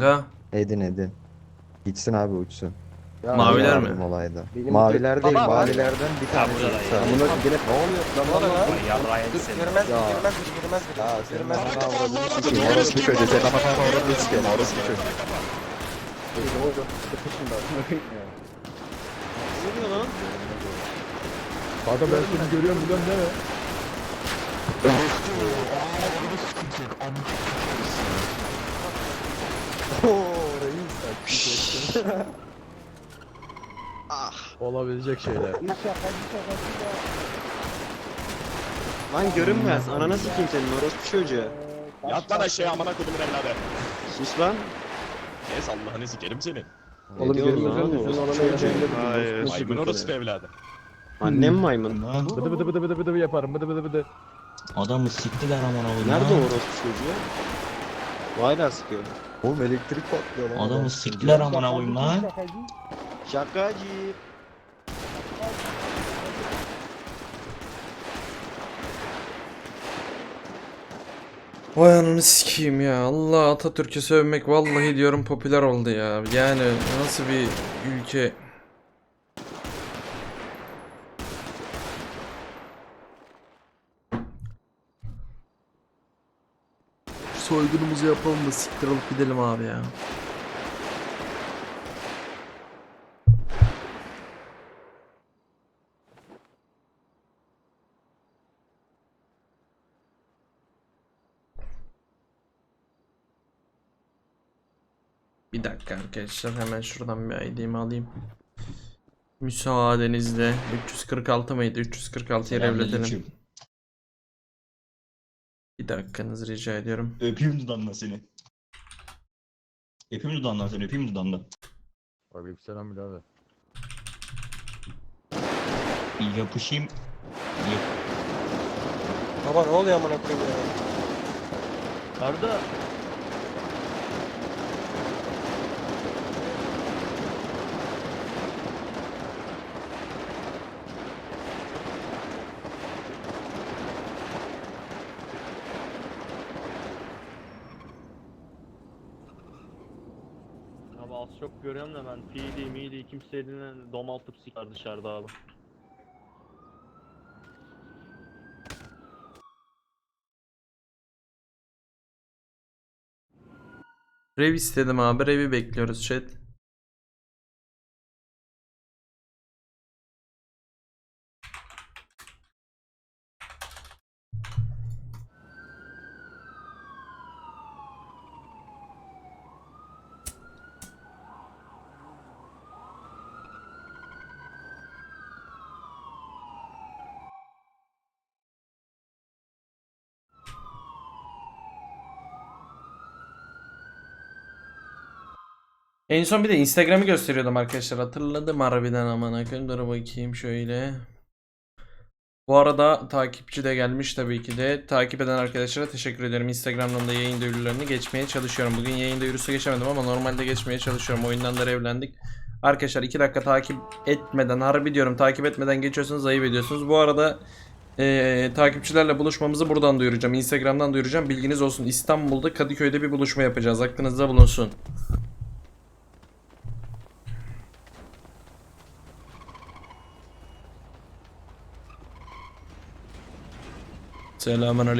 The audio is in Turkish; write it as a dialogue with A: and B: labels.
A: Ha?
B: Edin edin. Gitsin abi uçsun.
C: Ya
A: Maviler
B: Yardım
A: mi?
B: Olayda.
C: Benim-
B: Maviler değil,
C: Baba,
B: mavilerden bir tane
D: burada da
B: uçsa.
D: ya.
C: Bunu gelip ne oluyor? Lan
E: Ne oluyor lan? Dur
D: seni.
E: girmez
B: Ya.
E: girmez girmez.
B: Ya senin
E: Girmez biri.
B: ananı avradını sikeyim. Orospu çocuğu. Senin ananı avradını sikeyim. Orospu çocuğu.
C: Ne oluyor? Sıkışın da.
E: Ne oluyor lan?
C: Kanka ben seni görüyorum biliyorum değil mi? Olabilecek şeyler.
E: Lan görünmez. Ananı sikeyim senin orospu çocuğu.
D: Yat lan aşağıya amına kodumun evladı.
E: Sus lan.
D: Kes Allah'ını sikerim seni.
C: Oğlum
E: diyorsun
C: görünmez
E: lan?
C: senin
E: Orospu
C: anana
E: çocuğu.
C: yaşayabilirim.
E: Hayır.
D: Maymun orospu evladı.
E: Annem maymun.
C: Bıdı bıdı bıdı bıdı bıdı yaparım bıdı bıdı bıdı.
F: Adamı siktiler amına koyayım.
E: Nerede o orospu çocuğu? Bu hala sıkıyor.
B: Oğlum elektrik patlıyor lan.
F: Adamı siktiler amına koyayım lan.
E: Şakacı.
A: Vay ananı sikeyim ya. Allah Atatürk'ü sövmek vallahi diyorum popüler oldu ya. Yani nasıl bir ülke. Soygunumuzu yapalım da siktir alıp gidelim abi ya. Bir dakika arkadaşlar hemen şuradan bir ID'mi alayım. Müsaadenizle 346 mıydı? 346'yı revletelim.
F: Selamünaleyküm.
A: Bir dakikanızı rica ediyorum.
F: Öpeyim dudağından seni. Öpeyim dudağından seni, öpeyim dudağından.
C: Aleykümselam birader.
F: Bir yapışayım. Yap.
E: Baba ne oluyor amına koyayım ya?
C: Arda.
G: Abi az çok görüyorum da ben PD, midi kimse eline domaltıp sikar dışarıda abi.
A: Rev istedim abi. Rev'i bekliyoruz chat. En son bir de Instagram'ı gösteriyordum arkadaşlar. Hatırladım harbiden aman akım. Dur bakayım şöyle. Bu arada takipçi de gelmiş tabii ki de. Takip eden arkadaşlara teşekkür ederim. Instagram'dan da yayın duyurularını geçmeye çalışıyorum. Bugün yayın duyurusu geçemedim ama normalde geçmeye çalışıyorum. Oyundan da evlendik. Arkadaşlar 2 dakika takip etmeden harbi diyorum takip etmeden geçiyorsunuz ayıp ediyorsunuz. Bu arada eee, takipçilerle buluşmamızı buradan duyuracağım. Instagram'dan duyuracağım. Bilginiz olsun. İstanbul'da Kadıköy'de bir buluşma yapacağız. Aklınızda bulunsun. سلام عليكم.